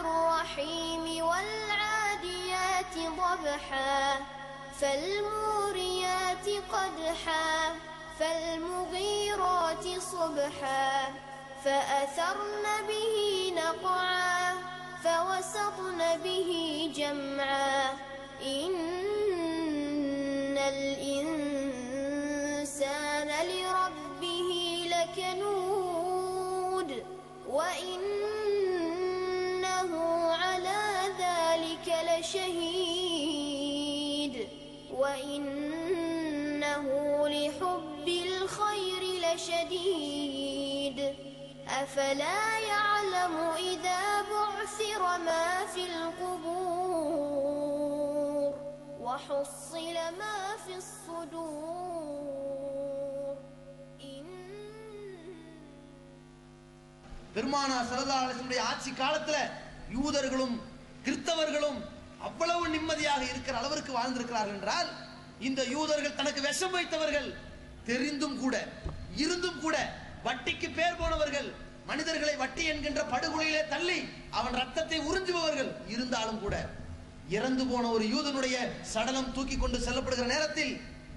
الرحيم والعاديات ضبحا فالموريات قدحا فالمغيرات صبحا فأثرن به نقعا فوسطن به جمعا. إن أفلا يعلم إذا بعثر ما في القبور وحصل ما في الصدور إن பெருமானா சரதாலசனுடைய ஆட்சி காலத்துல யூதர்களும் கிறிஸ்தவர்களும் அவ்வளவு நிம்மதியாக இருக்கிற அளவிற்கு வாழ்ந்திருக்கிறார்கள் என்றால் இந்த யூதர்கள் தனக்கு விஷம் வைத்தவர்கள் தெரிந்தும் கூட இருந்தும் கூட வட்டிக்கு பேர் போனவர்கள் மனிதர்களை வட்டி என்கின்ற படுகொலையிலே தள்ளி அவன் ரத்தத்தை உறிஞ்சுபவர்கள் இருந்தாலும் கூட இறந்து போன ஒரு யூதனுடைய சடலம் தூக்கி கொண்டு செல்லப்படுகிற நேரத்தில்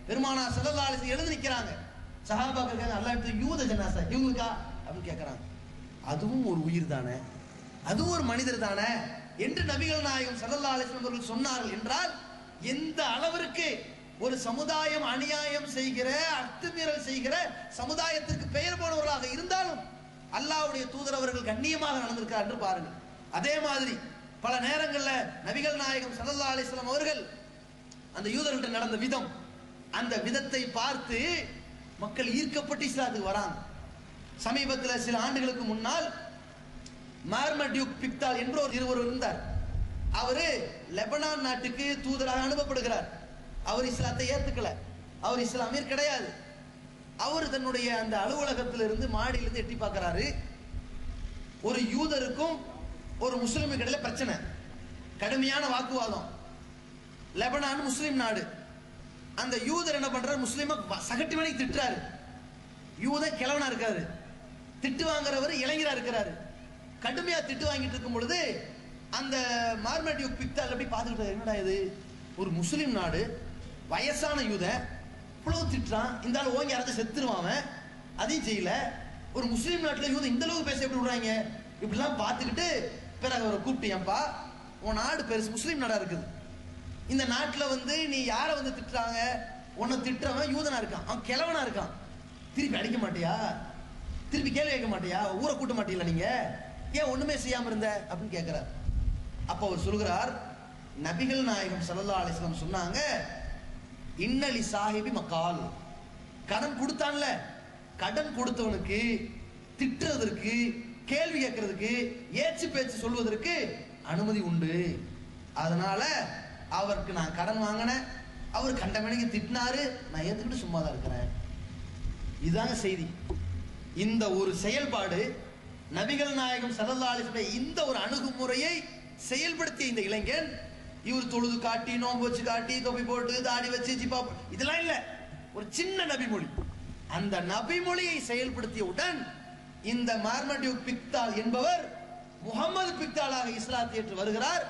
பெருமானா சல்லல்லாஹு எழுந்து நிற்கிறாங்க சஹாபாக்கள் நல்லா எடுத்து யூத ஜனாசா இவங்களுக்கா? அப்படின்னு கேட்கறாங்க. அதுவும் ஒரு உயிர் தானே? அதுவும் ஒரு மனிதர் தானே? என்று நபிகள் நாயகம் சல்லல்லாஹு அலைஹி அவர்கள் சொன்னார்கள் என்றால் எந்த அளவிற்கு ஒரு சமுதாயம் அநியாயம் செய்கிற அத்துமீறல் செய்கிற சமுதாயத்திற்கு பெயர் போனவர்களாக இருந்தாலும் அல்லாவுடைய தூதர் அவர்கள் கண்ணியமாக நடந்திருக்கிறார் என்று பாருங்கள். அதே மாதிரி பல நேரங்களில் நபிகள் நாயகம் சல்லா அலிஸ்லாம் அவர்கள் அந்த யூதர்கிட்ட நடந்த விதம் அந்த விதத்தை பார்த்து மக்கள் ஈர்க்கப்பட்டு இஸ்லாத்துக்கு வராங்க. சமீபத்தில் சில ஆண்டுகளுக்கு முன்னால் மார்மட்யூக் பிக்தால் என்ற ஒரு இருவர் இருந்தார். அவர் லெபனான் நாட்டுக்கு தூதராக அனுப்பப்படுகிறார். அவர் இஸ்லாத்தை ஏற்றுக்கல அவர் இஸ்லாமியர் கிடையாது. அவர் தன்னுடைய அந்த அலுவலகத்திலிருந்து மாடியிலிருந்து எட்டி பார்க்குறாரு. ஒரு யூதருக்கும் ஒரு முஸ்லிமுக்கு இடையில பிரச்சனை. கடுமையான வாக்குவாதம். லெபனான் முஸ்லிம் நாடு. அந்த யூதர் என்ன பண்றாரு? முஸ்லிம சகட்டி மணிக்கு திட்டுறாரு. யூத கிழவனா இருக்காரு. திட்டு வாங்குறவர் இளைஞரா இருக்கிறாரு. கடுமையா திட்டு வாங்கிட்டு இருக்கும் பொழுது அந்த மார்மெட் பிக்தால் அப்படி பார்த்துக்கிட்டு என்னடா இது? ஒரு முஸ்லீம் நாடு வயசான யூதன் இவ்வளவு திட்டுறான் இந்த ஆள் ஓங்கி யாராவது செத்துருவான் அவன். அதையும் செய்யல. ஒரு முஸ்லீம் நாட்டில் யூதன் இந்த அளவுக்கு பேச எப்படி விடுறாங்க? இப்படிலாம் பார்த்துக்கிட்டு பிறகு அவரை கூப்பிட்டியப்பா உன் நாடு பெருசு முஸ்லீம் நாடா இருக்குது. இந்த நாட்டில் வந்து நீ யாரை வந்து திட்டுறாங்க? உன்னை திட்டுறவன் யூதனா இருக்கான். அவன் கிழவனா இருக்கான். திருப்பி அடிக்க மாட்டியா? திருப்பி கேள்வி கேட்க மாட்டியா? ஊரை கூட்ட மாட்டீங்களா நீங்க? ஏன் ஒண்ணுமே செய்யாம இருந்த? அப்படின்னு கேட்கிறார். அப்ப அவர் சொல்கிறார் நபிகள் நாயகம் சல்லா அலிஸ்லாம் சொன்னாங்க இன்னலி சாஹிபி மக்கால் கடன் கொடுத்தான்ல. கடன் கொடுத்தவனுக்கு திட்டுறதற்கு கேள்வி கேட்கறதுக்கு ஏச்சு பேச்சு சொல்வதற்கு அனுமதி உண்டு. அதனால அவருக்கு நான் கடன் வாங்கினேன். அவர் கண்டமணிக்கு திட்டினாரு. நான் ஏற்றுக்கிட்டு சும்மா தான் இருக்கிறேன். இதுதாங்க செய்தி. இந்த ஒரு செயல்பாடு நபிகள் நாயகம் ஸல்லல்லாஹு இந்த ஒரு அணுகுமுறையை செயல்படுத்திய இந்த இளைஞன் இவர் தொழுது காட்டி நோன்பு வச்சு காட்டி தொப்பி போட்டு தாடி வச்சு ஜிப்பா இதெல்லாம் இல்ல. ஒரு சின்ன நபிமொழி. அந்த நபிமொழியை செயல்படுத்தியவுடன் இந்த மார்மடியூ பிக்தால் என்பவர் முகமது பிக்தாலாக இஸ்லாத்தை ஏற்று வருகிறார்.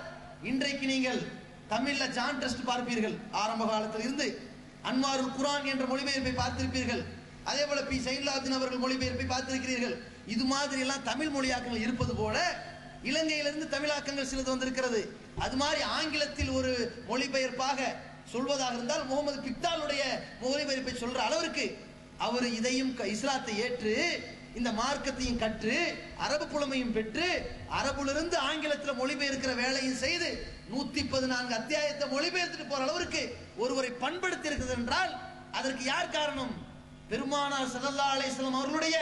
இன்றைக்கு நீங்கள் தமிழ்ல ஜான் ட்ரஸ்ட் பார்ப்பீர்கள். ஆரம்ப காலத்தில் இருந்து அன்வாருல் குரான் என்ற மொழிபெயர்ப்பை பார்த்திருப்பீர்கள். அதே போல பி. சைலாத்தின் அவர்கள் மொழிபெயர்ப்பை பார்த்திருக்கிறீர்கள். இது மாதிரி எல்லாம் தமிழ் மொழியாக்கங்கள் இருப்பது போல இலங்கையிலிருந்து தமிழாக்கங்கள் சிலது வந்திருக்கிறது. அது மாதிரி ஆங்கிலத்தில் ஒரு மொழிபெயர்ப்பாக சொல்வதாக இருந்தால் முகமது பிக்தாலுடைய மொழிபெயர்ப்பை சொல்ற அளவிற்கு அவர் இதையும் க- இஸ்லாத்தை ஏற்று இந்த மார்க்கத்தையும் கற்று அரபு புலமையும் பெற்று அரபுலிருந்து ஆங்கிலத்தில் மொழிபெயர்க்கிற வேலையும் செய்து நூத்தி பதினான்கு அத்தியாயத்தை மொழிபெயர்த்துட்டு போற அளவிற்கு ஒருவரை பண்படுத்தி இருக்குது என்றால் அதற்கு யார் காரணம்? பெருமானார் ஸல்லல்லாஹு அலிஸ்லாம் அவர்களுடைய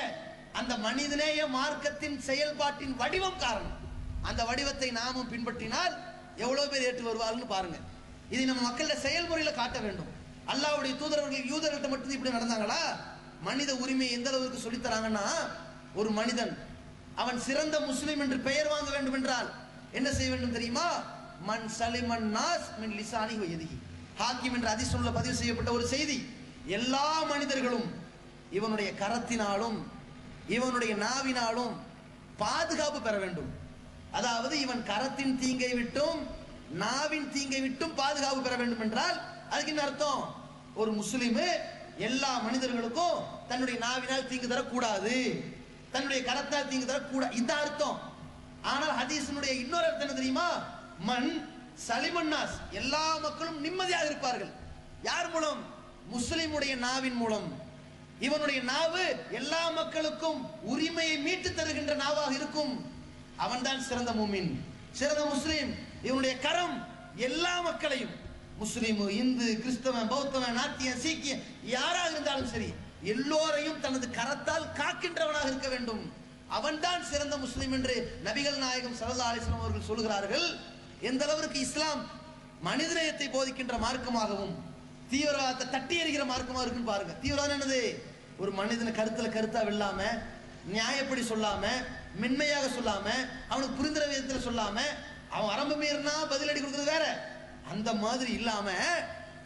அந்த மனிதநேய மார்க்கத்தின் செயல்பாட்டின் வடிவம் காரணம். அந்த வடிவத்தை நாமும் பின்பற்றினால் எவ்வளவு பேர் ஏற்று வருவார்கள் பாருங்க. இதை நம்ம மக்கள செயல்முறையில காட்ட வேண்டும். அல்லாவுடைய தூதரவர்கள் யூதர்கிட்ட மட்டும் இப்படி நடந்தாங்களா? மனித உரிமையை எந்த அளவுக்கு சொல்லித் தராங்கன்னா ஒரு மனிதன் அவன் சிறந்த முஸ்லிம் என்று பெயர் வாங்க வேண்டும் என்றால் என்ன செய்ய வேண்டும் தெரியுமா? மன் சலிமன் நாஸ் மின் லிசானி எதிகி ஹாக்கிம் என்ற அதிசொல்ல பதிவு செய்யப்பட்ட ஒரு செய்தி. எல்லா மனிதர்களும் இவனுடைய கரத்தினாலும் இவனுடைய நாவினாலும் பாதுகாப்பு பெற வேண்டும். அதாவது இவன் கரத்தின் தீங்கை விட்டும் நாவின் தீங்கை விட்டும் பாதுகாப்பு பெற வேண்டும் என்றால் அதுக்கு என்ன அர்த்தம்? ஒரு முஸ்லீமு எல்லா மனிதர்களுக்கும் தன்னுடைய நாவினால் தீங்கு தரக்கூடாது. தன்னுடைய கரத்தால் தீங்கு தரக்கூடாது இந்த அர்த்தம். ஆனால் ஹதீசனுடைய இன்னொரு அர்த்தம் என்ன தெரியுமா? மண் சலிமன்னாஸ் எல்லா மக்களும் நிம்மதியாக இருப்பார்கள். யார் மூலம்? முஸ்லிமுடைய நாவின் மூலம். இவனுடைய நாவு எல்லா மக்களுக்கும் உரிமையை மீட்டு தருகின்ற நாவாக இருக்கும். அவன்தான் சிறந்த மூமின் சிறந்த முஸ்லீம். இவனுடைய கரம் எல்லா மக்களையும் முஸ்லீம் இந்து கிறிஸ்தவன் பௌத்தவன் நாத்தியன் சீக்கியம் யாராக இருந்தாலும் சரி எல்லோரையும் தனது கரத்தால் காக்கின்றவனாக இருக்க வேண்டும். அவன்தான் சிறந்த முஸ்லீம் என்று நபிகள் நாயகம் சல்லா அலிஸ்லாம் அவர்கள் சொல்கிறார்கள். எந்த அளவிற்கு இஸ்லாம் மனிதநேயத்தை போதிக்கின்ற மார்க்கமாகவும் தீவிரவாதத்தை தட்டி எறிகிற மார்க்கமாக இருக்குன்னு பாருங்க. தீவிரவாதம் என்னது? ஒரு மனிதனை கருத்துல கருத்தா வெல்லாம நியாயப்படி சொல்லாம மென்மையாக சொல்லாம அவனுக்கு புரிந்துற விதத்தில் சொல்லாம அவன் வரம்பு மீறினா பதிலடி கொடுக்குறது வேற. அந்த மாதிரி இல்லாம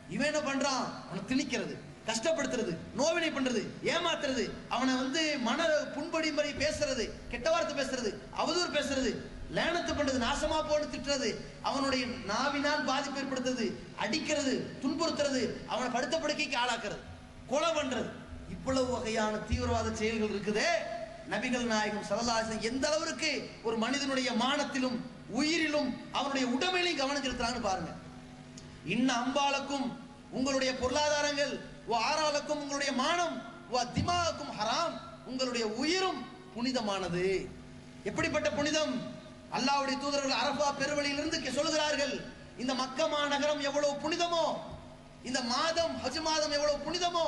இவன் என்ன பண்றான்? அவனை திணிக்கிறது கஷ்டப்படுத்துறது நோவினை பண்றது ஏமாத்துறது அவனை வந்து மன புண்படிம்படி பேசுறது கெட்ட வார்த்தை பேசுறது அவதூறு பேசுறது லேனத்து பண்றது நாசமா போன்னு திட்டுறது அவனுடைய நாவினால் பாதிப்பு ஏற்படுத்துறது அடிக்கிறது துன்புறுத்துறது அவனை படுத்த படுக்கைக்கு ஆளாக்குறது கொலை பண்றது. இவ்வளவு வகையான தீவிரவாத செயல்கள் இருக்குதே. நபிகள் நாயகம் சரலாசன் எந்த அளவிற்கு ஒரு மனிதனுடைய மானத்திலும் உயிரிலும் அவனுடைய உடமையிலையும் கவனம் செலுத்துறாங்கன்னு பாருங்க. இன்ன அம்பாளுக்கும் உங்களுடைய பொருளாதாரங்கள் ஓ ஆறாலக்கும் உங்களுடைய மானம் ஓ திமாவுக்கும் ஹராம். உங்களுடைய உயிரும் புனிதமானது. எப்படிப்பட்ட புனிதம்? அல்லாவுடைய தூதர்கள் அரபா பெருவழியிலிருந்து சொல்கிறார்கள் இந்த மக்கமா நகரம் எவ்வளவு புனிதமோ இந்த மாதம் ஹஜ் மாதம் எவ்வளவு புனிதமோ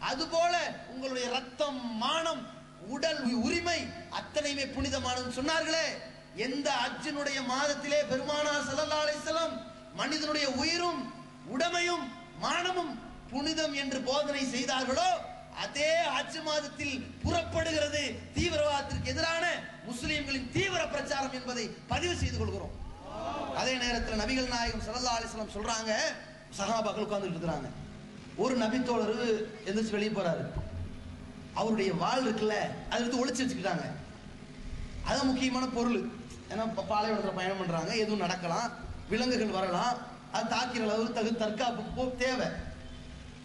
அதுபோல உங்களுடைய ரத்தம் மானம் உடல் உரிமை அத்தனையுமே புனிதமானதுன்னு சொன்னார்களே. எந்த அஜினுடைய மாதத்திலே பெருமானா ஸல்லல்லாஹு அலைஹி மனிதனுடைய உயிரும் உடமையும் மானமும் புனிதம் என்று போதனை செய்தார்களோ அதே ஆட்சி மாதத்தில் புறப்படுகிறது தீவிரவாதத்திற்கு எதிரான முஸ்லிம்களின் தீவிர பிரச்சாரம் என்பதை பதிவு செய்து கொள்கிறோம். அதே நேரத்தில் நபிகள் நாயகம் சல்லா அலிஸ்லாம் சொல்றாங்க சகாபாக்கள் உட்கார்ந்துட்டு இருக்கிறாங்க. ஒரு நபித்தோழர் எந்திரிச்சு வெளியே போறாரு. அவருடைய வாள் இருக்குல்ல அதை எடுத்து ஒழிச்சு வச்சுக்கிட்டாங்க. அதான் முக்கியமான பொருள். ஏன்னா பாலைவனத்தில் பயணம் பண்ணுறாங்க எதுவும் நடக்கலாம் விலங்குகள் வரலாம் அது தாக்கிற அளவு தகு தற்காப்பு போ- தேவை.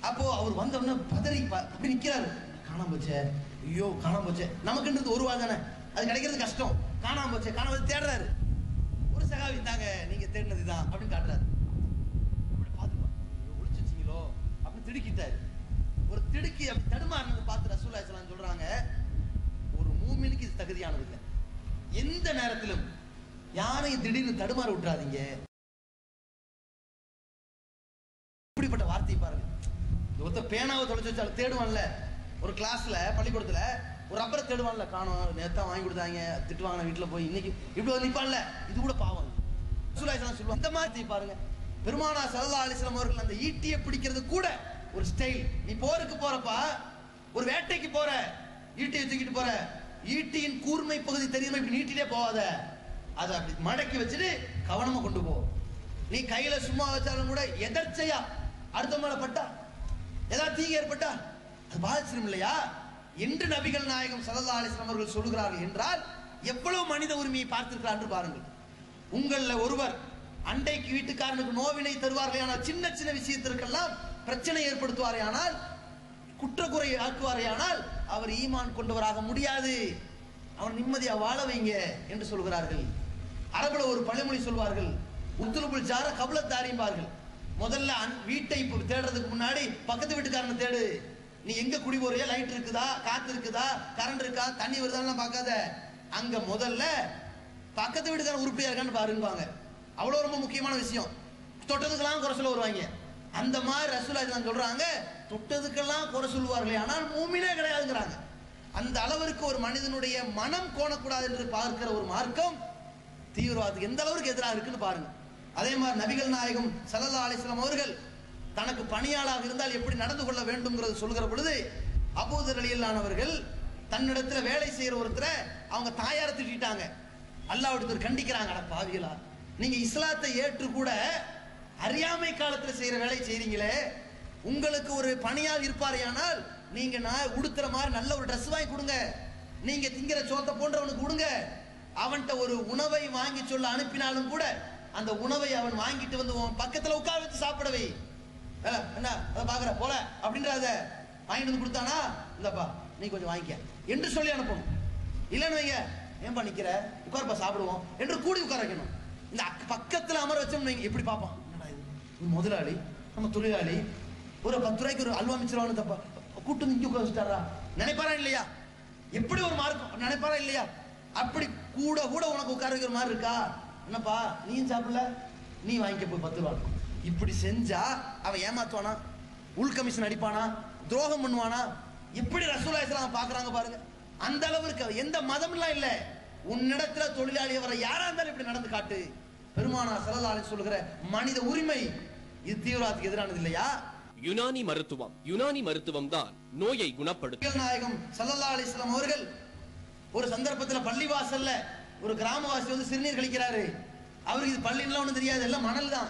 அப்போது அவர் வந்தவுடனே பதறி ப- அப்படி நிற்கிறாரு காணாம போச்சே. ஐயோ காணாம போச்சே. நமக்குன்றது ஒரு வாழ் தானே. அது கிடைக்கிறது கஷ்டம். காணாம போச்சே. காணாம போச்சு. தேடுறாரு. ஒரு சகாவி தாங்க நீங்க தேடினது தான் அப்படின்னு காட்டுறாரு. அப்படி பார்த்து ஐயோ, ஒளிச்சு அப்படின்னு திடுக்கிட்டாரு. ஒரு திடுக்கி அப்படி தடுமாறினது பார்த்து ரசூல்லா இஸ்லாம் சொல்றாங்க ஒரு மூமினுக்கு இது தகுதியானது இல்லை. எந்த நேரத்திலும் யாரையும் திடீர்னு தடுமாற விட்டுறாதீங்க. இப்படிப்பட்ட வார்த்தை பாருங்க. இந்த ஒருத்த பேனாவை தொலைச்சு வச்சாலும் தேடுவான்ல ஒரு கிளாஸ்ல பள்ளிக்கூடத்துல ஒரு ரப்பரை தேடுவான்ல காணோம் நேத்தா வாங்கி கொடுத்தாங்க திட்டுவாங்க வீட்டுல போய் இன்னைக்கு இப்படி வந்து நிப்பான்ல இது கூட பாவம். சொல்லுவாங்க. இந்த மாதிரி பாருங்க. பெருமானா சல்லா அலிஸ்லாம் அவர்கள் அந்த ஈட்டியை பிடிக்கிறது கூட ஒரு ஸ்டைல் நீ போருக்கு போறப்பா ஒரு வேட்டைக்கு போற ஈட்டியை தூக்கிட்டு போற. ஈட்டியின் கூர்மை பகுதி தெரியுமா? இப்படி நீட்டிலே போகாத. அதை அப்படி மடக்கி வச்சுட்டு கவனமா கொண்டு போ. நீ கையில சும்மா வச்சாலும் கூட எதர்ச்சையா? அடுத்த மேல பட்டா? ஏதாவது தீங்கு ஏற்பட்டா? அது பாதிச்சிடும் இல்லையா? என்று நபிகள் நாயகம் சல்லா அலிஸ்லாம் அவர்கள் சொல்லுகிறார்கள் என்றால் எவ்வளவு மனித உரிமையை பார்த்திருக்கிறார் என்று பாருங்கள். உங்களில் ஒருவர் அண்டைக்கு வீட்டுக்காரனுக்கு நோவினை தருவார்கள் ஆனால் சின்ன சின்ன விஷயத்திற்கெல்லாம் பிரச்சனை ஏற்படுத்துவாரே ஆனால் குற்றக்குறை ஆக்குவாரே ஆனால் அவர் ஈமான் கொண்டவராக முடியாது. அவன் நிம்மதியா வாழ வைங்க என்று சொல்கிறார்கள். அரபுல ஒரு பழமொழி சொல்வார்கள் உத்துலுபுல் ஜார கபலத்தாரிம்பார்கள் முதல்ல வீட்டை இப்போ தேடுறதுக்கு முன்னாடி பக்கத்து வீட்டுக்காரனை தேடு. நீ எங்க குடி போறியா? லைட் இருக்குதா? காத்து இருக்குதா? கரண்ட் இருக்கா? தண்ணி வருதான்னு பார்க்காத. அங்க முதல்ல பக்கத்து வீட்டுக்காரன் உருப்படியா இருக்கான்னு பாருங்க அவ்வளவு ரொம்ப முக்கியமான விஷயம். தொட்டதுக்கெல்லாம் குறை சொல்ல வருவாங்க. அந்த மாதிரி ரசூலா தான் சொல்றாங்க. தொட்டதுக்கெல்லாம் குறை சொல்லுவார்களே ஆனால் மூமினே கிடையாதுங்கிறாங்க. அந்த அளவிற்கு ஒரு மனிதனுடைய மனம் கோணக்கூடாது என்று பார்க்கிற ஒரு மார்க்கம் தீவிரவாதத்துக்கு எந்த அளவுக்கு எதிராக இருக்குன்னு பாருங்க. அதே மாதிரி நபிகள் நாயகம் சல்லல்லா அலிஸ்லாம் அவர்கள் தனக்கு பணியாளாக இருந்தால் எப்படி நடந்து கொள்ள வேண்டும்ங்கிறது சொல்கிற பொழுது அபூதர் அலியல்லானவர்கள் தன்னிடத்தில் வேலை செய்கிற ஒருத்தரை அவங்க தாயாரை திட்டாங்க அல்லாஹ் ஒருத்தர் கண்டிக்கிறாங்க பாவிகளா நீங்கள் இஸ்லாத்தை ஏற்று கூட அறியாமை காலத்தில் செய்கிற வேலை செய்கிறீங்களே உங்களுக்கு ஒரு பணியால் இருப்பாரையானால் நீங்க நான் உடுத்துற மாதிரி நல்ல ஒரு ட்ரெஸ் வாங்கி கொடுங்க. நீங்க திங்கிற சோத்தை போன்றவனுக்கு கொடுங்க. அவன்கிட்ட ஒரு உணவை வாங்கி சொல்ல அனுப்பினாலும் கூட அந்த உணவை அவன் வாங்கிட்டு வந்து உன் பக்கத்துல உட்கார வச்சு சாப்பிடவை. என்ன? அதை பாக்குற போல அப்படின்றத. வாங்கிட்டு வந்து கொடுத்தானா? இந்தப்பா நீ கொஞ்சம் வாங்கிக்க. என்று சொல்லி அனுப்பணும். இல்லைன்னு வைங்க. ஏன்பா நிக்கிற? உட்கார்ப்பா சாப்பிடுவோம். என்று கூடி உட்கார வைக்கணும். இந்த அக்க- பக்கத்துல அமர வச்சோம்னு வைங்க. எப்படி பார்ப்பான் என்னடா இது இவன் முதலாளி நம்ம தொழிலாளி. ஒரு பத்து ரூபாய்க்கு ஒரு அல்வா மிச்சிருவானு தப்பா கூட்டு வந்து உட்கார வச்சுட்டாரா? நினைப்பாரா இல்லையா? எப்படி ஒரு மார்க் நினைப்பாரா இல்லையா? அப்படி கூட கூட உனக்கு உட்கார வைக்கிற மாதிரி இருக்கா? என்னப்பா நீயும் சாப்பிடல? நீ வாங்கிக்க போய் பத்து ரூபா இப்படி செஞ்சா அவன் ஏமாத்துவானா? உள் கமிஷன் அடிப்பானா? துரோகம் பண்ணுவானா? எப்படி ரசூலா இஸ்லாம் பாக்குறாங்க பாருங்க. அந்த அளவுக்கு அவன் எந்த மதம்லாம் இல்லை. உன்னிடத்துல தொழிலாளி வர யாரா இருந்தாலும் இப்படி நடந்து காட்டு. பெருமானா சரதாலி சொல்லுகிற மனித உரிமை இது தீவிரவாதத்துக்கு எதிரானது இல்லையா? யுனானி மருத்துவம். யுனானி மருத்துவம் தான் நோயை குணப்படுத்தும். நாயகம் ஸல்லல்லாஹு அலைஹி வஸல்லம் அவர்கள் ஒரு சந்தர்ப்பத்துல பள்ளிவாசல்ல ஒரு கிராமவாசி வந்து சிறுநீர் கழிக்கிறாரு. அவருக்கு இது பள்ளின்லாம் ஒண்ணும் தெரியாது. எல்லாம் மணல் தான்.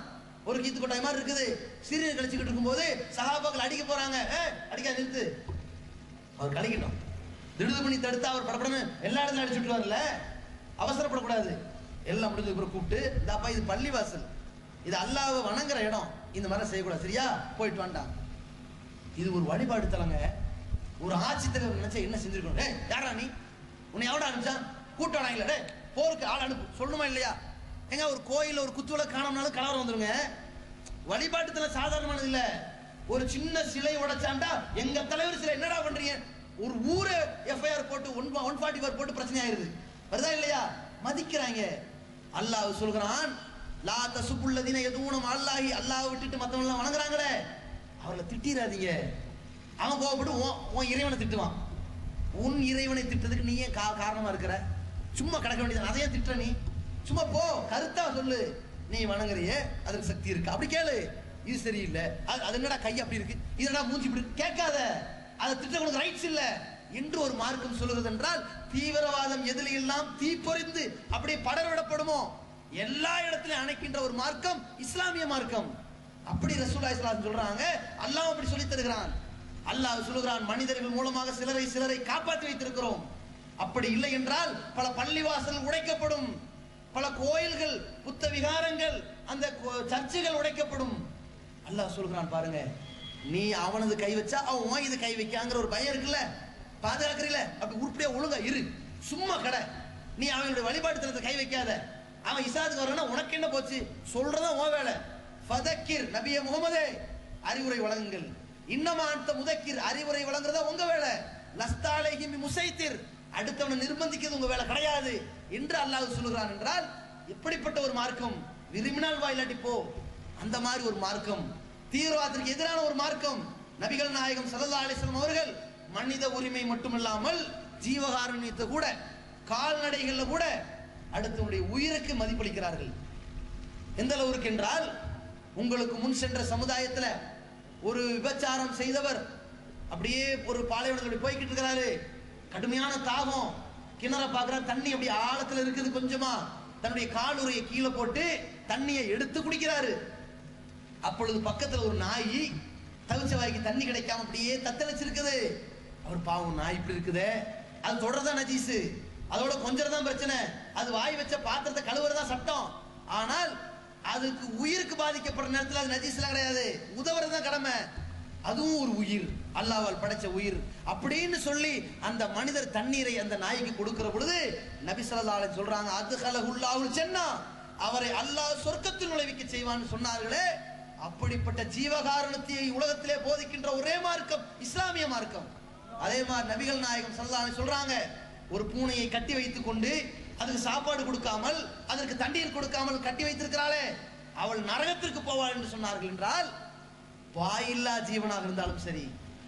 ஒரு கீத்து கொட்டாய் மாதிரி இருக்குது. சிறுநீர் கழிச்சுக்கிட்டு இருக்கும்போது சகாபாக்கள் அடிக்க போறாங்க. அடிக்காத நிறுத்து. அவர் கழிக்கட்டும் திடுது பண்ணி தடுத்தா அவர் படப்படன்னு எல்லா இடத்துலயும் அடிச்சுட்டு வரல அவசரப்படக்கூடாது. எல்லாம் முடிஞ்சதுக்கு அப்புறம் கூப்பிட்டு இந்தாப்பா இது பள்ளிவாசல் இது அல்லாஹ்வை வணங்குற இடம். இந்த மாதிரி செய்யக்கூடாது. சரியா? போயிட்டு வேண்டாம் இது ஒரு வழிபாடு தலங்க. ஒரு ஆட்சி தலைவர் நினைச்சா என்ன செஞ்சிருக்கணும்? டே யாரா நீ? உன்னை எவ்வளோ அனுப்பிச்சான் கூட்டம் இல்லை டே போருக்கு ஆள் அனுப்பு. சொல்லணுமா இல்லையா? எங்க ஒரு கோயில் ஒரு குத்துவில காணோம்னாலும் கலவரம் வந்துருங்க. வழிபாட்டுத்தலம் சாதாரணமானது இல்ல. ஒரு சின்ன சிலை உடைச்சாண்டா எங்க தலைவர் சிலை என்னடா பண்றீங்க? ஒரு ஊரு எஃப்ஐஆர் போட்டு ஒன் ஒன் ஃபார்ட்டி ஃபோர் போட்டு பிரச்சனை ஆயிருது. வருதா இல்லையா? மதிக்கிறாங்க. அல்லாஹ் சொல்கிறான் லா தசுப்புள்ளதின எதுவும் அல்லாஹி அல்லாஹ் விட்டுட்டு மற்றவங்களாம் வணங்குறாங்களே. அவர்களை திட்டிராதீங்க அவன் கோவப்பட்டு உன் உன் இறைவனை திட்டுவான். உன் இறைவனை திட்டதுக்கு நீ ஏன் கா- காரணமாக இருக்கிற? சும்மா கிடக்க வேண்டியது அதையே திட்டுற நீ. சும்மா போ கருத்தா சொல்லு. நீ வணங்குறியே அதுக்கு சக்தி இருக்கு. அப்படி கேளு. இது சரியில்லை. அது அது என்னடா கை அப்படி இருக்கு? இதடா மூஞ்சி இப்படி கேட்காத. அதை திட்ட உனக்கு ரைட்ஸ் இல்லை. என்று ஒரு மார்க்கம் சொல்லுகிறது என்றால் தீவிரவாதம் எதில் எல்லாம் தீப்பொறிந்து அப்படியே படர் விடப்படுமோ எல்லா இடத்திலும் அணைக்கின்ற ஒரு மார்க்கம் இஸ்லாமிய மார்க்கம். அப்படி ரசூலா இஸ்லாம் சொல்றாங்க. அல்லாஹ் அப்படி சொல்லி தருகிறான். அல்லாஹ் சொல்லுகிறான் மனிதர்கள் மூலமாக சிலரை சிலரை காப்பாற்றி வைத்திருக்கிறோம். அப்படி இல்லை என்றால் பல பள்ளிவாசல் உடைக்கப்படும். பல கோயில்கள் புத்த விகாரங்கள் அந்த கோ- சர்ச்சுகள் உடைக்கப்படும். அல்லாஹ் சொல்கிறான் பாருங்க நீ அவனது கை வச்சா அவன் இது கை வைக்காங்கிற ஒரு பயம் இருக்குல்ல? பாதுகாக்கிறீல அப்படி உருப்படியா ஒழுங்கா இரு. சும்மா கடை. நீ அவனுடைய வழிபாட்டு தலத்தை கை வைக்காத. அவன் இசாதுக்கு வரனா உனக்கு என்ன போச்சு? சொல்றதா ஓ வேலை. ஃபதக்கிர் நபிய முகமதே. அறிவுரை வழங்குங்கள். இன்னமா அந்த முதக்கிர் அறிவுரை வழங்குறதா உங்க வேலை. லஸ்தாலேஹி முசைத்திர். அடுத்தவனை நிர்பந்திக்கிறது உங்க வேலை கிடையாது என்று அல்லாஹ் சொல்லுகிறான் என்றால் எப்படிப்பட்ட ஒரு மார்க்கம்? விரும்பினால் வாயிலாட்டி போ. அந்த மாதிரி ஒரு மார்க்கம். தீவிரவாதத்திற்கு எதிரான ஒரு மார்க்கம். நபிகள் நாயகம் ஸல்லல்லாஹு அலிஸ்லாம் அவர்கள் மனித உரிமை மட்டுமில்லாமல் ஜீவகாரண்யத்தை கூட கால்நடைகள்ல கூட அடுத்தவருடைய உயிருக்கு மதிப்பளிக்கிறார்கள். எந்த அளவுக்கு என்றால் உங்களுக்கு முன் சென்ற சமுதாயத்தில் ஒரு விபச்சாரம் செய்தவர் அப்படியே ஒரு பாலைவனத்தில் போய்கிட்டு இருக்கிறாரு. கடுமையான தாகம். கிணற பார்க்குறாரு. தண்ணி அப்படி ஆழத்தில் இருக்குது கொஞ்சமா. தன்னுடைய காலுறையை கீழே போட்டு தண்ணியை எடுத்து குடிக்கிறாரு. அப்பொழுது பக்கத்தில் ஒரு நாய் தவிச்ச வாய்க்கு தண்ணி கிடைக்காம அப்படியே தத்தளிச்சிருக்குது. அவர் பாவம் நாய் இப்படி இருக்குதே. அது தொடர்தான் நஜீஸு? அதோட கொஞ்சம் தான் பிரச்சனை. அது வாய் வச்ச பாத்திரத்தை கழுவுறதா சட்டம். ஆனால் அதுக்கு உயிருக்கு பாதிக்கப்படுற நேரத்தில் அது நஜீஸ்லாம் கிடையாது. உதவுறது தான் கடமை. அதுவும் ஒரு உயிர். அல்லாவால் படைச்ச உயிர். அப்படின்னு சொல்லி அந்த மனிதர் தண்ணீரை அந்த நாய்க்கு கொடுக்கிற பொழுது நபி ஸல்லல்லாஹு சொல்றாங்க அது ஹலஹுல்லாஹுல் சென்னா அவரை அல்லாஹ் சொர்க்கத்தில் நுழைவிக்க செய்வான்னு சொன்னார்களே. அப்படிப்பட்ட ஜீவகாரணத்தை உலகத்திலே போதிக்கின்ற ஒரே மார்க்கம் இஸ்லாமிய மார்க்கம். அதே மாதிரி நபிகள் நாயகம் ஸல்லல்லாஹு சொல்றாங்க ஒரு பூனையை கட்டி வைத்துக் கொண்டு அதுக்கு சாப்பாடு கொடுக்காமல் அதற்கு தண்ணீர் கொடுக்காமல் கட்டி வைத்திருக்கிறாளே. அவள் நரகத்திற்கு போவாள் என்று சொன்னார்கள் என்றால் வாயில்லா ஜீவனாக இருந்தாலும் சரி.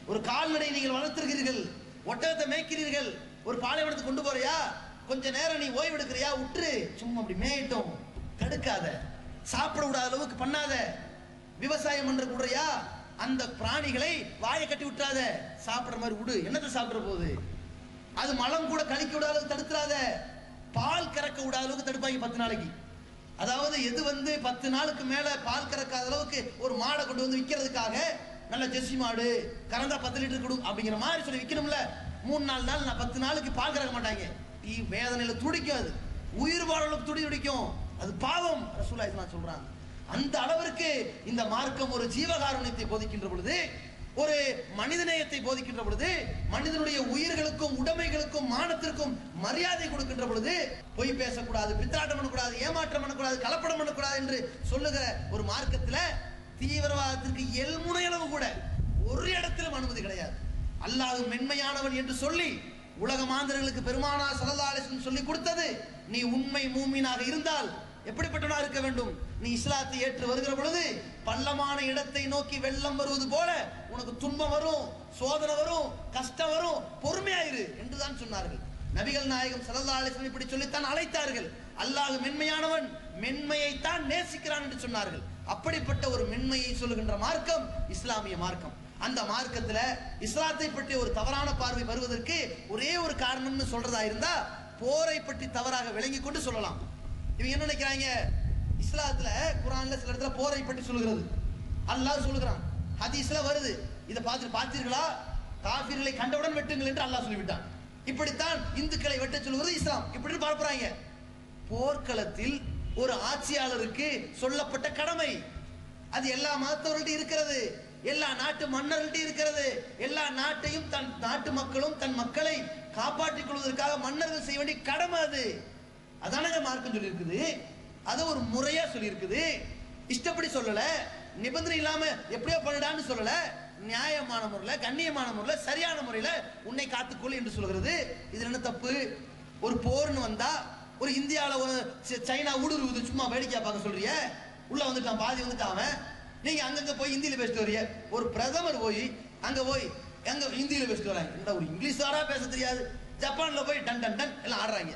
ஒரு கால்நடை நீங்கள் வளர்த்திருக்கிறீர்கள் ஒட்டகத்தை மேய்க்கிறீர்கள் ஒரு பாலைவனத்துக்கு கொண்டு போறியா? கொஞ்ச நேரம் நீ ஓய்வு எடுக்கிறியா விட்டுரு சும்மா அப்படி மேயிட்டோம். தடுக்காத. சாப்பிட விடாத அளவுக்கு பண்ணாத. விவசாயம் பண்ற கூடறியா அந்த பிராணிகளை வாயை கட்டி விட்டுறாத சாப்பிடுற மாதிரி விடு. என்னத்தை சாப்பிடுற போகுது? அது மலம் கூட கழிக்க விடாத அளவுக்கு தடுத்துறாத. பால் கறக்க விடாத அளவுக்கு தடுப்பாங்க பத்து நாளைக்கு. அதாவது எது வந்து பத்து நாளுக்கு மேல பால் கறக்காத அளவுக்கு ஒரு மாடை கொண்டு வந்து விற்கிறதுக்காக நல்ல ஜெர்சி மாடு கறந்தா பத்து லிட்டர் கொடு அப்படிங்கிற மாதிரி சொல்லி விற்கணும்ல மூணு நாலு நாள் நான் பத்து நாளுக்கு பால் கறக்க மாட்டாங்க. ஈ வேதனையில துடிக்கும் அது. உயிர் வாழலுக்கு துடி துடிக்கும். அது பாவம் ரசூலாய் சொல்றாங்க. அந்த அளவிற்கு இந்த மார்க்கம் ஒரு ஜீவகாருண்யத்தை போதிக்கின்ற பொழுது ஒரு மனிதநேயத்தை போதிக்கின்ற பொழுது மனிதனுடைய உயிர்களுக்கும் உடைமைகளுக்கும் மானத்திற்கும் மரியாதை கொடுக்கின்ற பொழுது பொய் பேசக்கூடாது பித்ராட்டம் பண்ணக்கூடாது ஏமாற்றம் பண்ணக்கூடாது கலப்படம் பண்ணக்கூடாது என்று சொல்லுகிற ஒரு மார்க்கத்தில் தீவிரவாதத்திற்கு எல்முனையளவு கூட ஒரு இடத்திலும் அனுமதி கிடையாது. அல்லாஹ் மென்மையானவன் என்று சொல்லி உலக மாந்தர்களுக்கு பெருமானா சல்லல்லாஹு சொல்லி கொடுத்தது நீ உண்மை மூமீனாக இருந்தால் எப்படிப்பட்டவனா இருக்க வேண்டும்? நீ இஸ்லாத்தை ஏற்று வருகிற பொழுது பள்ளமான இடத்தை நோக்கி வெள்ளம் வருவது போல உனக்கு துன்பம் வரும் சோதனை வரும் கஷ்டம் வரும் பொறுமையாயிரு என்றுதான் சொன்னார்கள். நபிகள் நாயகம் சல்லல்லாஹு அலைஹி இப்படி சொல்லித்தான் அழைத்தார்கள். அல்லாஹ் மென்மையானவன் மென்மையைத்தான் நேசிக்கிறான் என்று சொன்னார்கள். அப்படிப்பட்ட ஒரு மென்மையை சொல்லுகின்ற மார்க்கம் இஸ்லாமிய மார்க்கம். அந்த மார்க்கத்துல இஸ்லாத்தை பற்றி ஒரு தவறான பார்வை வருவதற்கு ஒரே ஒரு காரணம்னு சொல்றதா இருந்தா போரை பற்றி தவறாக விளங்கி கொண்டு சொல்லலாம். இவங்க என்ன நினைக்கிறாங்க? இஸ்லாத்துல குரான்ல சில இடத்துல போரை பற்றி சொல்லுகிறது. அல்லாஹ் சொல்லுகிறான். ஹதீஸ்ல வருது. இதை பார்த்து பார்த்தீர்களா? காபிர்களை கண்டவுடன் வெட்டுங்கள் என்று அல்லாஹ் சொல்லிவிட்டான். இப்படித்தான் இந்துக்களை வெட்ட சொல்லுகிறது இஸ்லாம். இப்படி பார்ப்பறாங்க போர்க்களத்தில் ஒரு ஆட்சியாளருக்கு சொல்லப்பட்ட கடமை. அது எல்லா மதத்தவர்கள்ட்ட இருக்கிறது. எல்லா நாட்டு மன்னர்கள்ட்ட இருக்கிறது. எல்லா நாட்டையும் தன் நாட்டு மக்களும் தன் மக்களை காப்பாற்றிக் கொள்வதற்காக மன்னர்கள் செய்ய வேண்டிய கடமை அது. அதானங்க மார்க்கம் சொல்லி இருக்குது ஒரு முறையா சொல்லி இருக்குது இஷ்டப்படி சொல்லல. நிபந்தனை இல்லாம எப்படியோ பண்ணடான்னு சொல்லல. நியாயமான முறையில கண்ணியமான முறையில சரியான முறையில உன்னை காத்துக்கொள் என்று சொல்கிறது. இதுல என்ன தப்பு? ஒரு போர்னு வந்தா ஒரு இந்தியாவில் ஒரு சைனா ஊடுருவுது சும்மா வேடிக்கை பார்க்க சொல்றிய? உள்ள வந்துட்டான் பாதி வந்துட்டான் நீங்க அங்கங்க போய் ஹிந்தியில பேசிட்டு வரிய ஒரு பிரதமர் போய் அங்க போய் எங்க ஹிந்தியில பேசிட்டு வராங்க இந்த ஒரு இங்கிலீஷாரா பேச தெரியாது. ஜப்பான்ல போய் டன் டன் டன் எல்லாம் ஆடுறாங்க.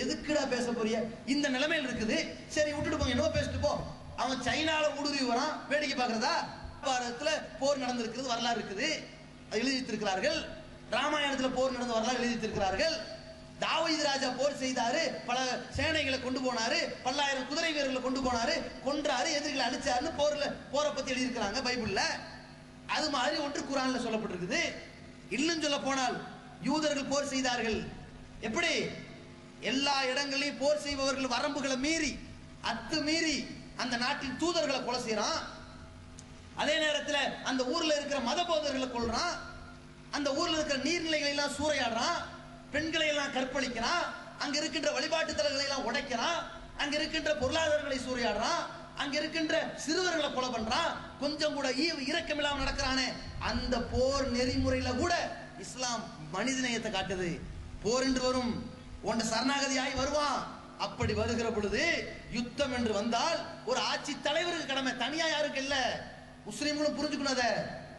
எதுக்குடா பேச போறிய? இந்த நிலைமையில் இருக்குது. சரி விட்டுட்டு போங்க. என்னவோ பேசிட்டு போ. அவன் சைனால ஊடுருவி வரான். வேடிக்கை பார்க்கறதா? பாரதத்துல போர் நடந்திருக்கிறது வரலாறு இருக்குது. அது எழுதி வைத்திருக்கிறார்கள் ராமாயணத்துல போர் நடந்த வரலாறு எழுதி வைத்திருக்கிறார்கள் தாவீது ராஜா போர் செய்தாரு. பல சேனைகளை கொண்டு போனாரு. பல்லாயிரம் குதிரை வீரர்களை கொண்டு போனாரு. கொன்றாரு எதிரிகளை அழிச்சாருன்னு போர்ல போரை பத்தி எழுதியிருக்கிறாங்க பைபிள்ல. அது மாதிரி ஒன்று குரான்ல சொல்லப்பட்டிருக்குது. இன்னும் சொல்ல போனால் யூதர்கள் போர் செய்தார்கள். எப்படி? எல்லா இடங்களையும் போர் செய்பவர்கள் வரம்புகளை மீறி அத்து மீறி அந்த நாட்டின் தூதர்களை கொலை செய்யறான். அதே நேரத்தில் அந்த ஊர்ல இருக்கிற மத போதர்களை கொள்றான் அந்த ஊர்ல இருக்கிற நீர்நிலைகளை எல்லாம் சூறையாடுறான். பெண்களை எல்லாம் கற்பழிக்கிறான். அங்க இருக்கின்ற வழிபாட்டு தலங்களை எல்லாம் உடைக்கிறான். அங்க இருக்கின்ற பொருளாதாரங்களை சூறையாடுறான். அங்க இருக்கின்ற சிறுவர்களை கொலை பண்றான். கொஞ்சம் கூட ஈவு இரக்கம் இல்லாம நடக்கிறானே. அந்த போர் நெறிமுறையில கூட இஸ்லாம் மனிதநேயத்தை காட்டுது. போர் என்று வரும். உன்னை சரணாகதியாய் வருவான். அப்படி வருகிற பொழுது யுத்தம் என்று வந்தால் ஒரு ஆட்சி தலைவருக்கு கடமை. தனியா யாருக்கு இல்ல. முஸ்லீம்களும் புரிஞ்சுக்கணும் அதை.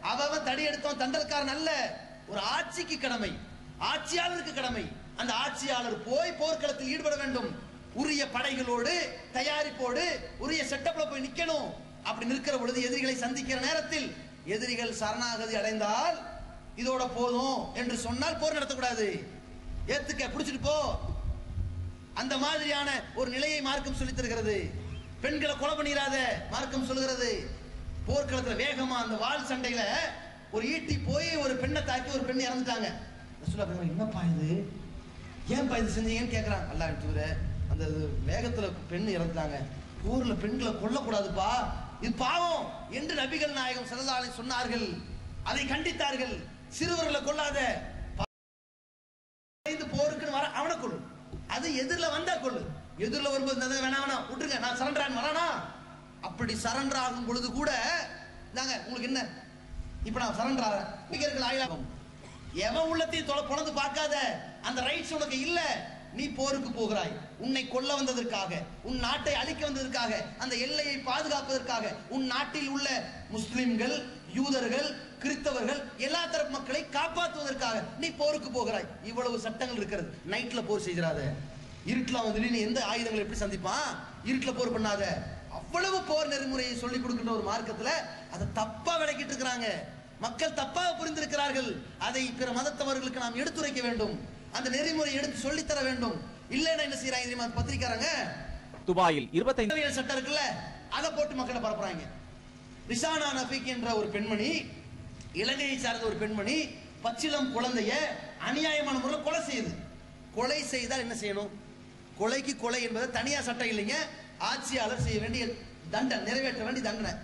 அவன் தடி எடுத்தவன் தண்டல்காரன் அல்ல. ஒரு ஆட்சிக்கு கடமை. ஆட்சியாளருக்கு கடமை. அந்த ஆட்சியாளர் போய் போர்க்களத்தில் ஈடுபட வேண்டும். உரிய படைகளோடு தயாரிப்போடு உரிய செட்டப்ல போய் நிக்கணும். அப்படி நிற்கிற பொழுது எதிரிகளை சந்திக்கிற நேரத்தில் எதிரிகள் சரணாகதி அடைந்தால் இதோட போதும் என்று சொன்னால் போர் நடத்தக்கூடாது. ஏத்துக்க பிடிச்சிட்டு போ. அந்த மாதிரியான ஒரு நிலையை மார்க்கம் சொல்லி தருகிறது. பெண்களை கொலை பண்ணிடாத மார்க்கம் சொல்லுகிறது. போர்க்களத்தில் வேகமா அந்த வால் சண்டையில ஒரு ஈட்டி போய் ஒரு பெண்ணை தாக்கி ஒரு பெண் இறந்துட்டாங்க. ரசூலுல்லாஹ் என்னப்பா இது? ஏன்பா இது செஞ்சீங்கன்னு கேக்குறாங்க. அல்லா தூர அந்த வேகத்தில் வேகத்துல பெண் இறந்துட்டாங்க. ஊர்ல பெண்களை கொல்லக்கூடாதுப்பா. இது பாவம் என்று நபிகள் நாயகம் சிறந்தாலை சொன்னார்கள். அதை கண்டித்தார்கள். சிறுவர்களை கொல்லாத பயந்து போருக்குன்னு வர அவனை கொள்ளு அது எதிரில வந்தா கொள்ளு எதிரில் வரும்போது வேணா வேணாம் விட்டுருங்க நான் சரண்டரான் வரானா அப்படி சரண்டர் ஆகும் பொழுது கூட நாங்க உங்களுக்கு என்ன? இப்போ நான் சரண்டர் ஆகிறேன். ஸ்பீக்கர்கள் ஆயிலாகும். எவன் உள்ளத்தையும் தொலை பொழந்து பார்க்காத அந்த ரைட்ஸ் உனக்கு இல்லை. நீ போருக்கு போகிறாய். உன்னை கொல்ல வந்ததற்காக உன் நாட்டை அழிக்க வந்ததற்காக அந்த எல்லையை பாதுகாப்பதற்காக உன் நாட்டில் உள்ள முஸ்லிம்கள் யூதர்கள் கிறிஸ்தவர்கள் எல்லா தரப்பு மக்களை காப்பாற்றுவதற்காக நீ போருக்கு போகிறாய். இவ்வளவு சட்டங்கள் இருக்கிறது. நைட்ல போர் செய்கிறாத. இருட்டுல வந்து நீ எந்த ஆயுதங்களை எப்படி சந்திப்பான்? இருட்டுல போர் பண்ணாத. அவ்வளவு போர் நெறிமுறையை சொல்லி கொடுக்கின்ற ஒரு மார்க்கத்துல அதை தப்பா விளக்கிட்டு இருக்கிறாங்க. மக்கள் தப்பாக புரிந்திருக்கிறார்கள். அதை பிற மதத்தவர்களுக்கு நாம் எடுத்துரைக்க வேண்டும். அந்த நெறிமுறை எடுத்து சொல்லித் தர வேண்டும். இல்லைன்னா என்ன செய்யறாங்க தெரியுமா? பத்திரிக்காரங்க துபாயில் இருபத்தைந்து சட்டம் இருக்குல்ல அதை போட்டு மக்களை பரப்புறாங்க. ரிசானா நபிக் என்ற ஒரு பெண்மணி இலங்கையை சார்ந்த ஒரு பெண்மணி பச்சிளம் குழந்தைய அநியாயமான முறையில் கொலை செய்யுது. கொலை செய்தால் என்ன செய்யணும்? கொலைக்கு கொலை என்பது தனியா சட்டம் இல்லைங்க. ஆட்சியாளர் செய்ய வேண்டிய தண்டனை நிறைவேற்ற வேண்டிய தண்டனை.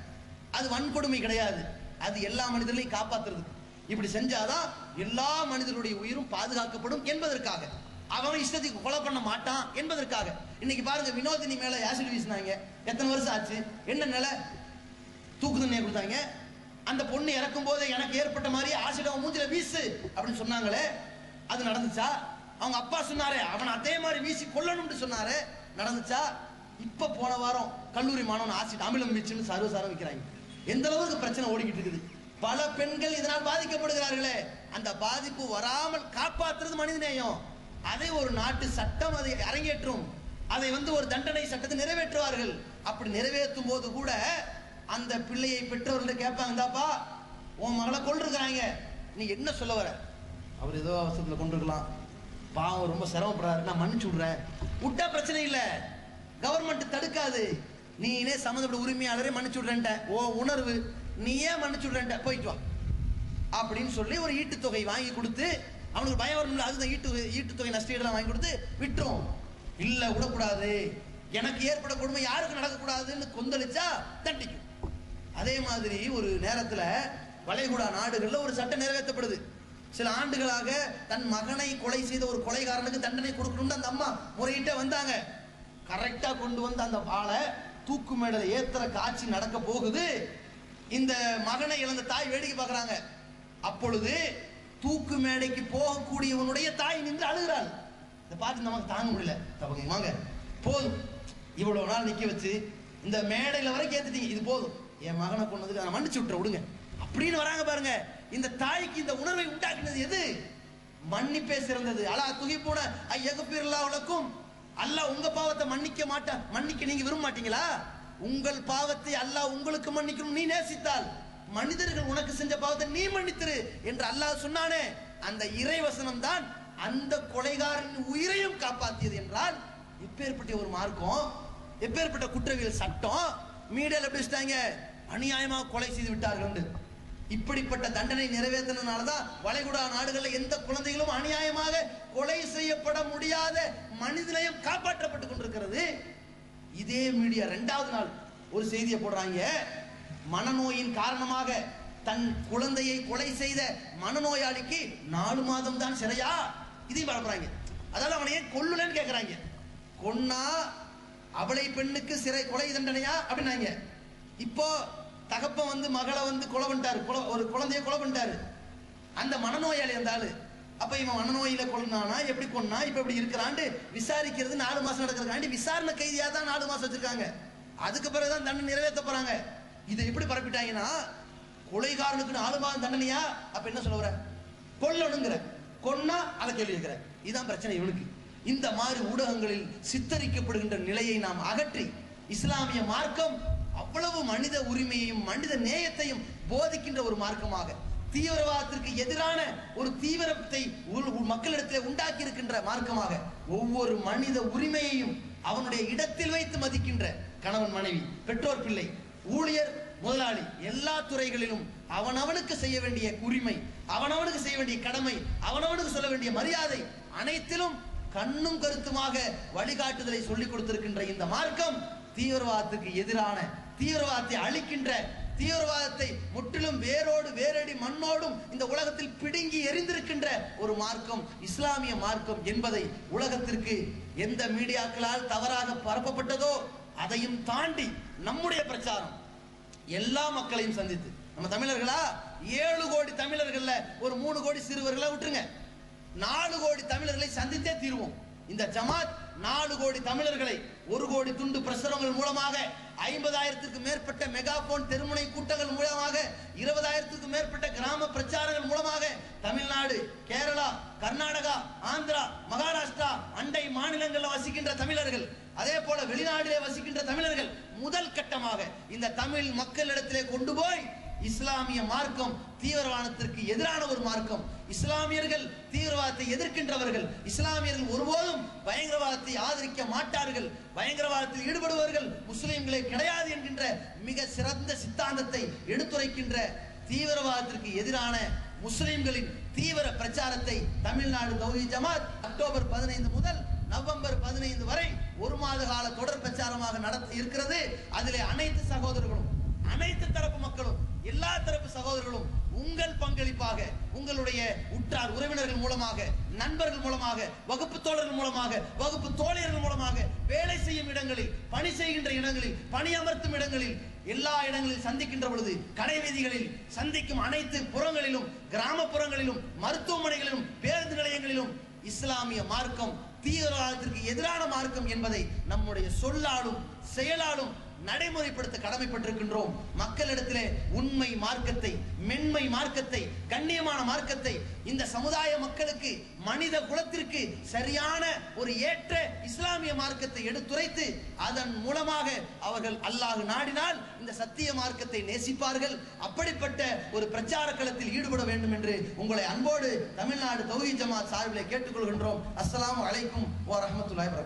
அது வன்கொடுமை கிடையாது. அது எல்லா மனிதர்களையும் காப்பாத்துறது. இப்படி செஞ்சாதான் எல்லா மனிதர்களுடைய உயிரும் பாதுகாக்கப்படும் என்பதற்காக. அவன் இஷ்டத்துக்கு கொலை பண்ண மாட்டான் என்பதற்காக. இன்னைக்கு பாருங்க வினோதினி மேல ஆசிட் வீசினாங்க. எத்தனை வருஷம் ஆச்சு? என்ன நிலை? தூக்கு தண்ணியை கொடுத்தாங்க. அந்த பொண்ணு இறக்கும் போது எனக்கு ஏற்பட்ட மாதிரி ஆசிட் அவன் மூஞ்சில வீசு அப்படின்னு சொன்னாங்களே. அது நடந்துச்சா? அவங்க அப்பா சொன்னாரே அவன் அதே மாதிரி வீசி கொல்லணும்னு சொன்னாரே நடந்துச்சா? இப்ப போன வாரம் கல்லூரி மாணவன் ஆசிட் அமிலம் வீச்சுன்னு சர்வசாரம் வைக்கிறாங்க. எந்த அளவுக்கு பிரச்சனை ஓடிக்கிட்டு இருக்குது? பல பெண்கள் இதனால் பாதிக்கப்படுகிறார்களே. அந்த பாதிப்பு வராமல் காப்பாத்துறது மனிதநேயம். அதை ஒரு நாட்டு சட்டம் அதை அரங்கேற்றும். அதை வந்து ஒரு தண்டனை சட்டத்தை நிறைவேற்றுவார்கள். அப்படி நிறைவேற்றும் போது கூட அந்த பிள்ளையை பெற்றவர்கள்ட்ட கேட்பாங்க தாப்பா உன் மகளை கொண்டிருக்கிறாங்க நீ என்ன சொல்ல வர? அவர் ஏதோ அவசரத்தில் கொண்டிருக்கலாம். பாவம் ரொம்ப சிரமப்படுறாரு. நான் மன்னிச்சு விடுறேன். விட்டா பிரச்சனை இல்லை. கவர்மெண்ட் தடுக்காது. நீனே சம்மந்தப்பட்ட உரிமையாளரே மன்னிச்சு விடுறேன்ட்ட. ஓ உணர்வு. நீ ஏன் மன்னிச்சு விடுறேன்ட்ட? போயிட்டு வா. அப்படின்னு சொல்லி ஒரு ஈட்டுத்தொகை வாங்கி கொடுத்து அவனுக்கு பயம் வரும்ல அதுதான் ஈட்டு ஈட்டுத்தொகை நஷ்டீடெல்லாம் வாங்கி கொடுத்து விட்டுரும். இல்லை விடக்கூடாது. எனக்கு ஏற்பட கொடுமை யாருக்கும் நடக்கக்கூடாதுன்னு கொந்தளிச்சா தட்டிக்கும் அதே மாதிரி ஒரு நேரத்தில் வளைகுடா நாடுகளில் ஒரு சட்டம் நிறைவேற்றப்படுது. சில ஆண்டுகளாக தன் மகனை கொலை செய்த ஒரு கொலைகாரனுக்கு தண்டனை கொடுக்கணும்னு அந்த அம்மா முறையிட்ட வந்தாங்க. கரெக்டா கொண்டு வந்து அந்த ஆளை தூக்கு மேடல ஏத்துற காட்சி நடக்க போகுது. இந்த மகனை இழந்த தாய் வேடிக்கை பார்க்கறாங்க. அப்பொழுது தூக்கு மேடைக்கு போகக்கூடியவனுடைய தாய் நின்று அழுகிறாள். இதை பார்த்து நமக்கு தாங்க முடியல. தப்பங்க வாங்க போதும். இவ்வளவு நாள் நிக்க வச்சு இந்த மேடையில வரைக்கும் ஏத்துட்டீங்க. இது போதும். என் மகனை கொண்டதுக்கு நான் மன்னிச்சு விட்டுற விடுங்க. அப்படின்னு வராங்க பாருங்க. இந்த தாய்க்கு இந்த உணர்வை உண்டாக்கினது எது? மன்னிப்பே சிறந்தது. அலா துகி போன ஐயகப்பீர்லா உலக்கும் அல்லாஹ் உங்க பாவத்தை மன்னிக்க மாட்டா மன்னிக்க நீங்க விரும்ப மாட்டீங்களா? உங்கள் பாவத்தை அல்லாஹ் உங்களுக்கு மன்னிக்கணும். நீ நேசித்தால் மனிதர்கள் உனக்கு செஞ்ச பாவத்தை நீ மன்னித்திரு என்று அல்லாஹ் சொன்னானே. அந்த இறைவசனம் தான் அந்த கொலைகாரன் உயிரையும் காப்பாத்தியது என்றால் எப்பேற்பட்ட ஒரு மார்க்கம் எப்பேற்பட்ட குற்றவியல் சட்டம் மீடியால எப்படி வச்சிட்டாங்க? அநியாயமா கொலை செய்து விட்டார்கள் என்று. இப்படிப்பட்ட தண்டனை நிறைவேற்றினால தான் வளைகுடா நாடுகளில் எந்த குழந்தைகளும் அநியாயமாக கொலை செய்யப்பட முடியாத மனிதநேயம் காப்பாற்றப்பட்டுக் கொண்டிருக்கிறது. இதே மீடியா ரெண்டாவது நாள் ஒரு செய்தியை போடுறாங்க. மனநோயின் காரணமாக தன் குழந்தையை கொலை செய்த மனநோயாளிக்கு நாலு மாதம் தான் சிறையா? இதையும் பரப்புறாங்க. அதாவது அவனை ஏன் கொல்லுலன்னு கேக்குறாங்க. கொன்னா அவளை பெண்ணுக்கு சிறை கொலை தண்டனையா? அப்படின்னாங்க. இப்போ தகப்பன் வந்து மகளை வந்து கொலை பண்ணிட்டாரு. கொலை- ஒரு குழந்தைய கொலை பண்ணிட்டாரு. அந்த மனநோயாளி அந்த ஆளு. அப்ப இவன் மனநோயில கொண்டானா எப்படி கொன்னா? இப்ப இப்படி இருக்கிறாண்டு விசாரிக்கிறது நாலு மாசம் நடக்கிறதுக்காண்டி விசாரணை கைதியா தான் நாலு மாசம் வச்சிருக்காங்க. அதுக்கு பிறகுதான் தண்டனை நிறைவேற்ற போறாங்க. இதை எப்படி பரப்பிட்டாங்கன்னா கொலைகாரனுக்கு நாலு மாதம் தண்டனையா? அப்ப என்ன சொல்ல வர கொல்லணுங்கிற. கொன்னா அதை கேள்வி இருக்கிற இதுதான் பிரச்சனை இவனுக்கு. இந்த மாதிரி ஊடகங்களில் சித்தரிக்கப்படுகின்ற நிலையை நாம் அகற்றி இஸ்லாமிய மார்க்கம் அவ்வளவு மனித உரிமையையும் மனித நேயத்தையும் போதிக்கின்ற ஒரு மார்க்கமாக தீவிரவாதத்திற்கு எதிரான ஒரு தீவிரத்தை உள்- உள் மக்களிடத்தில் உண்டாக்கி இருக்கின்ற மார்க்கமாக ஒவ்வொரு மனித உரிமையையும் அவனுடைய இடத்தில் வைத்து மதிக்கின்ற கணவன் மனைவி பெற்றோர் பிள்ளை ஊழியர் முதலாளி எல்லா துறைகளிலும் அவனவனுக்கு செய்ய வேண்டிய உரிமை அவனவனுக்கு செய்ய வேண்டிய கடமை அவனவனுக்கு சொல்ல வேண்டிய மரியாதை அனைத்திலும் கண்ணும் கருத்துமாக வழிகாட்டுதலை சொல்லிக் கொடுத்திருக்கின்ற இந்த மார்க்கம் தீவிரவாதத்துக்கு எதிரான தீவிரவாதத்தை அழிக்கின்ற தீவிரவாதத்தை முற்றிலும் வேரோடு வேரடி மண்ணோடும் இந்த உலகத்தில் பிடுங்கி எரிந்திருக்கின்ற ஒரு மார்க்கம் இஸ்லாமிய மார்க்கம் என்பதை உலகத்திற்கு எந்த மீடியாக்களால் தவறாக பரப்பப்பட்டதோ அதையும் தாண்டி நம்முடைய பிரச்சாரம் எல்லா மக்களையும் சந்தித்து. நம்ம தமிழர்களா? ஏழு கோடி தமிழர்கள்ல ஒரு மூணு கோடி சிறுவர்களை விட்டுருங்க. நாலு கோடி தமிழர்களை சந்தித்தே தீருவோம். இந்த ஜமாத் நாலு கோடி தமிழர்களை ஒரு கோடி துண்டு பிரசுரங்கள் மூலமாக ஐம்பதாயிரத்துக்கு மேற்பட்ட மெகாபோன் தெருமுனை கூட்டங்கள் மூலமாக இருபதாயிரத்துக்கு மேற்பட்ட கிராம பிரச்சாரங்கள் மூலமாக தமிழ்நாடு கேரளா கர்நாடகா ஆந்திரா மகாராஷ்டிரா அண்டை மாநிலங்களில் வசிக்கின்ற தமிழர்கள் அதே போல வெளிநாட்டிலே வசிக்கின்ற தமிழர்கள் முதல் கட்டமாக இந்த தமிழ் மக்களிடத்திலே கொண்டு போய் இஸ்லாமிய மார்க்கம் தீவிரவாதத்திற்கு எதிரான ஒரு மார்க்கம். இஸ்லாமியர்கள் தீவிரவாதத்தை எதிர்க்கின்றவர்கள். இஸ்லாமியர்கள் ஒருபோதும் பயங்கரவாதத்தை ஆதரிக்க மாட்டார்கள். பயங்கரவாதத்தில் ஈடுபடுபவர்கள் முஸ்லிம்களே கிடையாது என்கின்ற மிக சிறந்த சித்தாந்தத்தை எடுத்துரைக்கின்ற தீவிரவாதத்திற்கு எதிரான முஸ்லிம்களின் தீவிர பிரச்சாரத்தை தமிழ்நாடு தௌஹி ஜமாத் அக்டோபர் பதினைந்து முதல் நவம்பர் பதினைந்து வரை ஒரு மாத கால தொடர் பிரச்சாரமாக நடத்த இருக்கிறது. அதிலே அனைத்து சகோதரர்களும் அனைத்து தரப்பு மக்களும் எல்லா தரப்பு சகோதரர்களும் உங்கள் பங்களிப்பாக உங்களுடைய உற்றார் உறவினர்கள் மூலமாக நண்பர்கள் மூலமாக வகுப்பு தோழர்கள் மூலமாக வகுப்பு தோழியர்கள் மூலமாக வேலை செய்யும் இடங்களில் பணி செய்கின்ற இடங்களில் பணியமர்த்தும் இடங்களில் எல்லா இடங்களில் சந்திக்கின்ற பொழுது கடை வீதிகளில் சந்திக்கும் அனைத்து புறங்களிலும் கிராமப்புறங்களிலும் மருத்துவமனைகளிலும் பேருந்து நிலையங்களிலும் இஸ்லாமிய மார்க்கம் தீவிரவாதத்திற்கு எதிரான மார்க்கம் என்பதை நம்முடைய சொல்லாலும் செயலாலும் நடைமுறைப்படுத்த கடமைப்பட்டிருக்கின்றோம். மக்களிடத்திலே உண்மை மார்க்கத்தை மென்மை மார்க்கத்தை கண்ணியமான மார்க்கத்தை இந்த சமுதாய மக்களுக்கு மனித குலத்திற்கு சரியான ஒரு ஏற்ற இஸ்லாமிய மார்க்கத்தை எடுத்துரைத்து அதன் மூலமாக அவர்கள் அல்லாஹ் நாடினால் இந்த சத்திய மார்க்கத்தை நேசிப்பார்கள். அப்படிப்பட்ட ஒரு பிரச்சார களத்தில் ஈடுபட வேண்டும் என்று உங்களை அன்போடு தமிழ்நாடு தௌஹி ஜமாத் சார்பிலே கேட்டுக்கொள்கின்றோம். அஸ்லாம் அலைக்கும் வ ரஹ்மத்துல்லாஹி